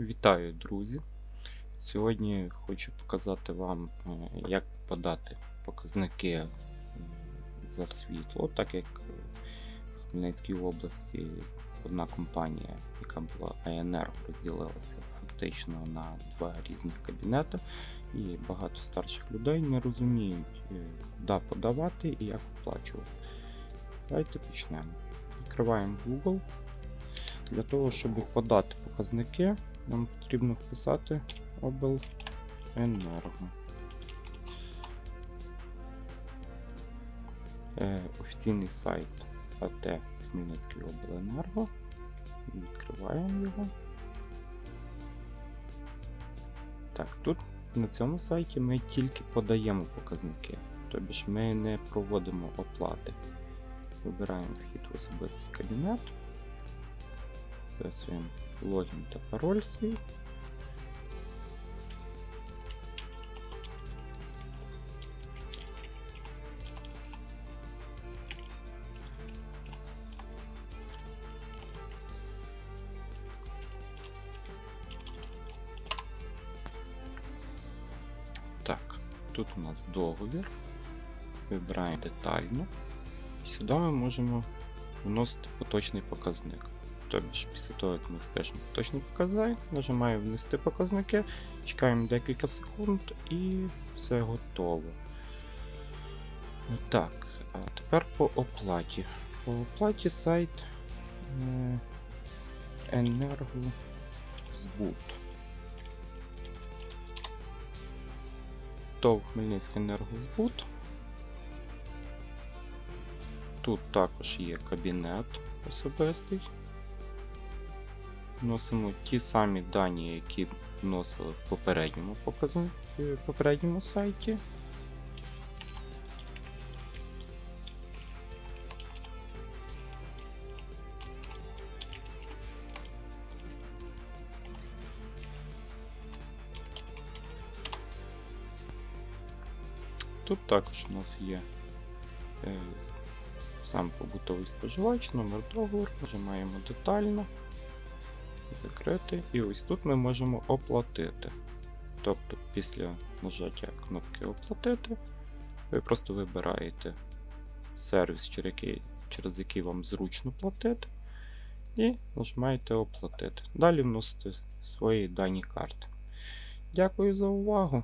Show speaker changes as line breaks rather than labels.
Вітаю, друзі! Сьогодні хочу показати вам, е, як подати показники за світло, так як в Хмельницькій області одна компанія, яка була АЕНЕРГО, розділилася фактично на два різних кабінети, і багато старших людей не розуміють, е, куди подавати і як оплачувати. Давайте почнемо. Відкриваємо Google. Для того, щоб подати показники, нам потрібно вписати обленерго. Е, офіційний сайт АТ Хмельницький обленерго. Відкриваємо його. Так, тут на цьому сайті ми тільки подаємо показники, тобто ж ми не проводимо оплати. Вибираємо вхід в особистий кабінет. Вписуємо логін та пароль свій. Так, тут у нас договір. Вибираємо детально. І сюди ми можемо вносити поточний показник. Тобто, після того, як ми впишемо поточний показник, нажимаємо внести показники, чекаємо декілька секунд і все готово. Так, а тепер по оплаті. По оплаті сайт е, Енергозбут. ТОВ Хмельницький енергозбут. Тут також є кабінет особистий. Вносимо ті самі дані, які вносили в попередньому покази... е, попередньому сайті. Тут також у нас є е, сам побутовий споживач, номер договору, нажимаємо детально, закрити. І ось тут ми можемо оплатити. Тобто після нажаття кнопки Оплатити ви просто вибираєте сервіс, через який, через який вам зручно платити, і нажимаєте Оплатити. Далі вносите свої дані карти. Дякую за увагу!